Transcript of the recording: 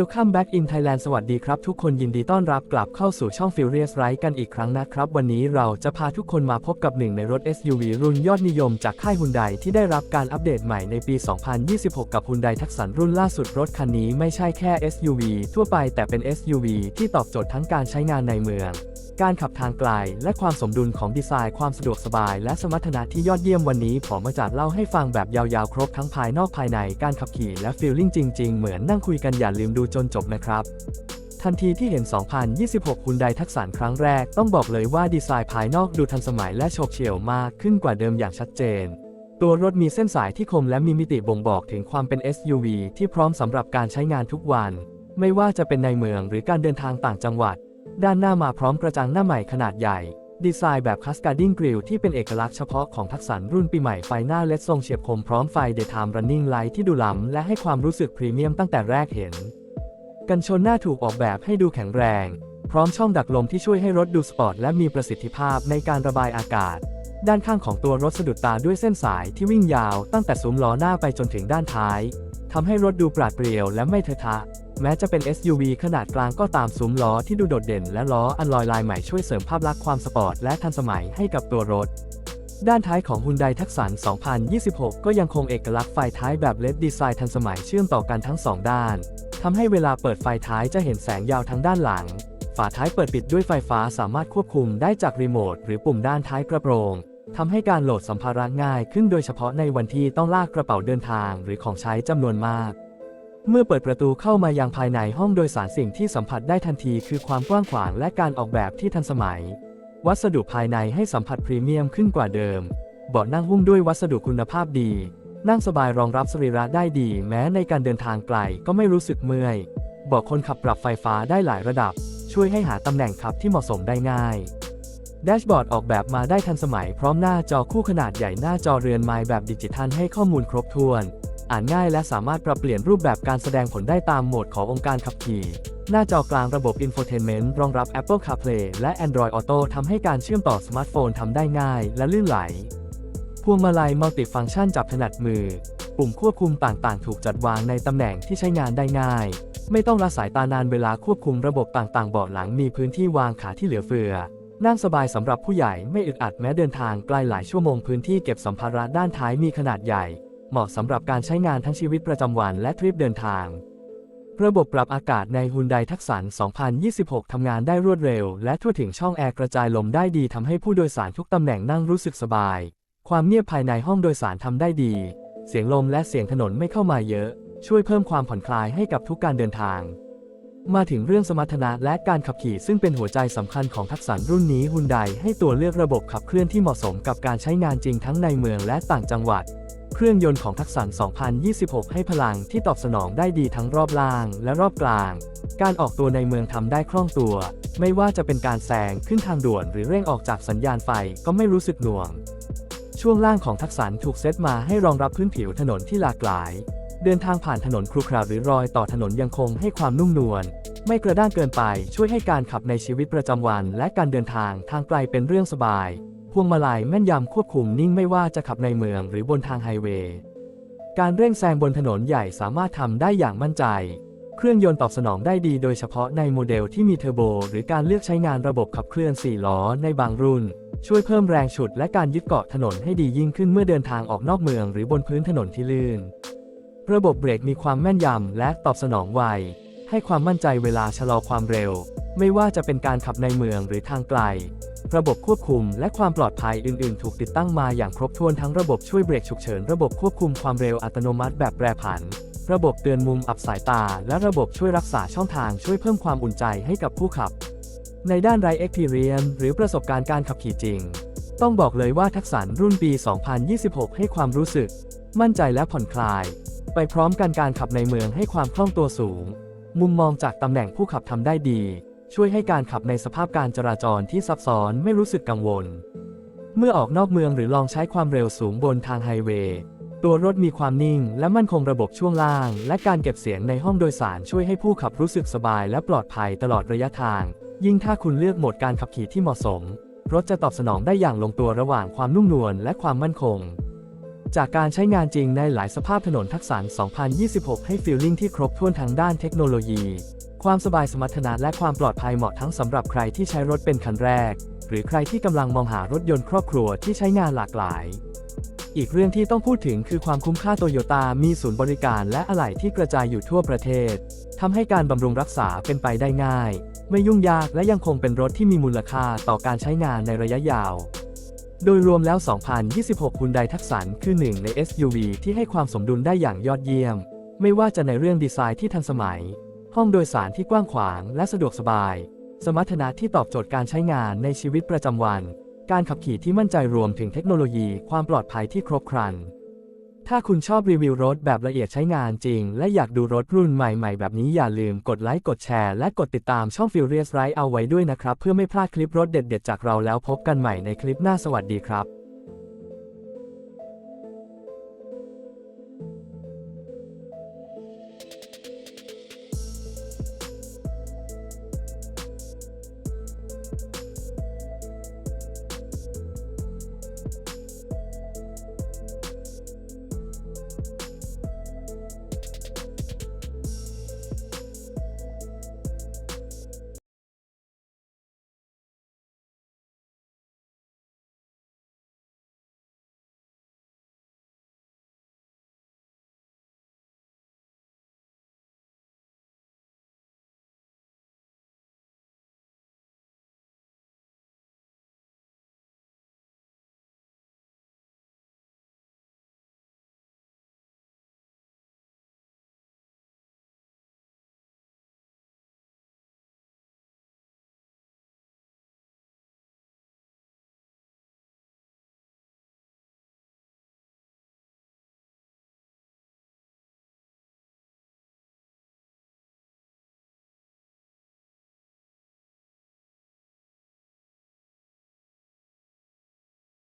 Welcome back in Thailand สวัสดีครับ ทุกคนยินดีต้อนรับกลับเข้าสู่ช่อง Furious Ride กันอีกครั้งนะครับ วันนี้เราจะพาทุกคนมาพบกับหนึ่งในรถ SUV รุ่นยอดนิยมจากค่ายฮุนไดที่ได้รับการอัปเดตใหม่ในปี 2026 กับฮุนไดทักสันรุ่นล่าสุดรถคันนี้ไม่ใช่แค่ SUV ทั่วไปแต่เป็น SUV ที่ตอบโจทย์ทั้งการใช้งานในเมือง การขับทางไกลและความสมดุลของดีไซน์ ความสะดวกสบาย และสมรรถนะที่ยอดเยี่ยมวันนี้ผมมาจัดเล่าให้ฟังแบบยาวๆ ครบทั้งภายนอกภายในการขับขี่และฟีลลิ่งจริง ๆ เหมือนนั่งคุยกันอย่าลืมดูจนจบนะครับ ทันทีที่เห็น 2026 คุณไดทักษานครั้งแรก ต้องบอกเลยว่าดีไซน์ภายนอกดูทันสมัยและโฉบเฉี่ยวมากขึ้นกว่าเดิมอย่างชัดเจน ตัวรถมีเส้นสายที่คมและมีมิติบ่งบอกถึงความเป็น SUV ที่พร้อมสำหรับการใช้งานทุกวัน ไม่ว่าจะเป็นในเมืองหรือการเดินทางต่างจังหวัด ด้านหน้ามาพร้อมกระจังหน้าใหม่ขนาดใหญ่ดีไซน์แบบคัสการ์ดิ้งกริลที่เป็นเอกลักษณ์เฉพาะของทักษณรุ่นปีใหม่ไฟหน้าเลดทรงเฉียบคมพร้อมไฟ Daytime Running Light ที่ดูล้ำและให้ความรู้สึกพรีเมียมตั้งแต่แรกเห็น กันชนหน้าถูกออกแบบให้ดูแข็งแรง พร้อมช่องดักลมที่ช่วยให้รถดูสปอร์ตและมีประสิทธิภาพในการระบายอากาศ ด้านข้างของตัวรถสะดุดตาด้วยเส้นสายที่วิ่งยาวตั้งแต่ซุ้มล้อหน้าไปจนถึงด้านท้ายทำให้รถดูปราดเปรียวและไม่เทอะทะ แม้จะเป็น SUV ขนาดกลางก็ตามซุ้มล้อที่ดูโดดเด่น และล้ออันลอยลายใหม่ช่วยเสริมภาพลักษณ์ความสปอร์ตและทันสมัยให้กับตัวรถด้านท้ายของ Hyundai Tucson 2026 ก็ยังคงเอกลักษณ์ไฟท้ายแบบ LED ดีไซน์ทันสมัยเชื่อมต่อกันทั้งสองด้าน ทำให้เวลาเปิดไฟท้ายจะเห็นแสงยาวทั้งด้านหลัง ฝาท้ายเปิดปิดด้วยไฟฟ้าสามารถควบคุมได้จากรีโมทหรือปุ่มด้านท้ายกระโปรงทำให้การโหลดสัมภาระง่ายขึ้นโดยเฉพาะในวันที่ต้องลากกระเป๋าเดินทางหรือของใช้จำนวนมาก เมื่อเปิดประตูเข้ามายังภายในห้องโดยสารสิ่งที่สัมผัสได้ทันทีคือความกว้างขวางและการออกแบบที่ทันสมัย วัสดุภายในให้สัมผัสพรีเมียมขึ้นกว่าเดิม เบาะนั่งหุ้มด้วยวัสดุคุณภาพดี นั่งสบายรองรับสรีระได้ดี แม้ในการเดินทางไกลก็ไม่รู้สึกเมื่อยบาะคนขับปรับไฟฟ้าได้หลายระดับ ช่วยให้หาตำแหน่งขับที่เหมาะสมได้ง่ายแดชบอร์ดออกแบบมาได้ทันสมัยพร้อมหน้าจอคู่ขนาดใหญ่หน้าจอเรือนไม้แบบดิจิทัลให้ข้อมูลครบถ้วน อ่านง่ายและสามารถปรับเปลี่ยนรูปแบบการแสดงผลได้ตามโหมดขององค์การขับขี่ หน้าจอกลางระบบ Infotainment รองรับ Apple CarPlay และ Android Auto ทำให้การเชื่อมต่อสมาร์ทโฟนทำได้ง่ายและลื่นไหล พวงมาลัยมัลติฟังก์ชันจับถนัดมือ ปุ่มควบคุมต่างๆ ถูกจัดวางในตำแหน่งที่ใช้งานได้ง่าย ไม่ต้องละสายตานานเวลาควบคุมระบบต่างๆเบาะหลังมีพื้นที่วางขาที่เหลือเฟือ นั่งสบายสำหรับผู้ใหญ่ไม่อึดอัดแม้เดินทางไกลหลายชั่วโมงพื้นที่เก็บสัมภาระด้านท้ายมีขนาดใหญ่ เหมาะสำหรับการใช้งานทั้งชีวิตประจำวันและทริปเดินทางระบบปรับอากาศในฮุนไดทักษณ2026 ทำงานได้รวดเร็ว และทั่วถึงช่องแอร์กระจายลมได้ดีทำให้ผู้โดยสารทุกตำแหน่งนั่งรู้สึกสบาย ความเงียบภายในห้องโดยสารทำได้ดี เสียงลมและเสียงถนนไม่เข้ามาเยอะ ช่วยเพิ่มความผ่อนคลายให้กับทุกการเดินทาง มาถึงเรื่องสมรรถนะและการขับขี่ซึ่งเป็นหัวใจสำคัญของทักษณรุ่นนี้ฮุนไดให้ตัวเลือกระบบขับเคลื่อนที่เหมาะสมกับการใช้งานจริงทั้งในเมืองและต่างจังหวัด เครื่องยนต์ของทักษณ2026 ให้พลังที่ตอบสนองได้ดีทั้งรอบล่างและรอบกลาง การออกตัวในเมืองทำได้คล่องตัว ไม่ว่าจะเป็นการแซงขึ้นทางด่วนหรือเร่งออกจากสัญญาณไฟก็ไม่รู้สึกหน่วง ช่วงล่างของทักษณถูกเซตมาให้รองรับพื้นผิวถนนที่หลากหลาย เดินทางผ่านถนนครุขระหรือรอยต่อถนนยังคงให้ความนุ่มนวล ไม่กระด้างเกินไปช่วยให้การขับในชีวิตประจำวัน และการเดินทางทางไกลเป็นเรื่องสบาย พวงมาลัยแม่นยำควบคุมนิ่งไม่ว่าจะขับในเมืองหรือบนทางไฮเวย์ การเร่งแซงบนถนนใหญ่สามารถทำได้อย่างมั่นใจ เครื่องยนต์ตอบสนองได้ดีโดยเฉพาะในโมเดลที่มีเทอร์โบ หรือการเลือกใช้งานระบบขับเคลื่อน4ล้อในบางรุ่น ช่วยเพิ่มแรงฉุดและการยึดเกาะถนนให้ดียิ่งขึ้นเมื่อเดินทางออกนอกเมืองหรือบนพื้นถนนที่ลื่น ระบบเบรกมีความแม่นยำและตอบสนองไว ให้ความมั่นใจเวลาชะลอความเร็ว ไม่ว่าจะเป็นการขับในเมืองหรือทางไกล ระบบควบคุมและความปลอดภัยอื่น ๆ ถูกติดตั้งมาอย่างครบถ้วนทั้งระบบช่วยเบรกฉุกเฉิน ระบบควบคุมความเร็วอัตโนมัติแบบแปรผัน ระบบเตือนมุมอับสายตา และระบบช่วยรักษาช่องทางช่วยเพิ่มความอุ่นใจให้กับผู้ขับ ในด้านไร Experience หรือประสบการณ์การขับขี่จริง ต้องบอกเลยว่าทักษณรุ่นปี 2026 ให้ความรู้สึก มั่นใจและผ่อนคลาย ไปพร้อมกันการขับในเมืองให้ความคล่องตัวสูง มุมมองจากตำแหน่งผู้ขับทำได้ดี ช่วยให้การขับในสภาพการจราจรที่ซับซ้อนไม่รู้สึกกังวล เมื่อออกนอกเมืองหรือลองใช้ความเร็วสูงบนทางไฮเวย์ตัวรถมีความนิ่งและมั่นคงระบบช่วงล่าง และการเก็บเสียงในห้องโดยสารช่วยให้ผู้ขับรู้สึกสบายและปลอดภัยตลอดระยะทาง ยิ่งถ้าคุณเลือกโหมดการขับขี่ที่เหมาะสม รถจะตอบสนองได้อย่างลงตัวระหว่างความนุ่มนวลและความมั่นคง จากการใช้งานจริงในหลายสภาพถนนทักษะ2026 ให้ฟีลลิ่งที่ครบถ้วนทางด้านเทคโนโลยี ความสบายสมรรถนะและความปลอดภัยเหมาะทั้งสำหรับใครที่ใช้รถเป็นคันแรก หรือใครที่กำลังมองหารถยนต์ครอบครัวที่ใช้งานหลากหลายอีกเรื่องที่ต้องพูดถึงคือความคุ้มค่าโตโยต้ามีศูนย์บริการและอะไหล่ที่กระจายอยู่ทั่วประเทศ ทำให้การบำรุงรักษาเป็นไปได้ง่าย ไม่ยุ่งยากและยังคงเป็นรถที่มีมูลค่าต่อการใช้งานในระยะยาว โดยรวมแล้ว 2026 Hyundai ทักษ a คือหนึ่งใน SUV ที่ให้ความสมดุลได้อย่างยอดเยี่ยม ไม่ว่าจะในเรื่องดีไซน์ที่ทันสมัย ห้องโดยสารที่กว้างขวางและสะดวกสบาย สมรรถนะที่ตอบโจทย์การใช้งานในชีวิตประจำวัน การขับขี่ที่มั่นใจรวมถึงเทคโนโลยีความปลอดภัยที่ครบครัน ถ้าคุณชอบรีวิวรถแบบละเอียดใช้งานจริง และอยากดูรถรุ่นใหม่ๆ แบบนี้อย่าลืมกดไลค์กดแชร์และกดติดตามช่อง Furious Ride เอาไว้ด้วยนะครับ เพื่อไม่พลาดคลิปรถเด็ดๆ จากเราแล้วพบกันใหม่ในคลิปหน้าสวัสดีครับ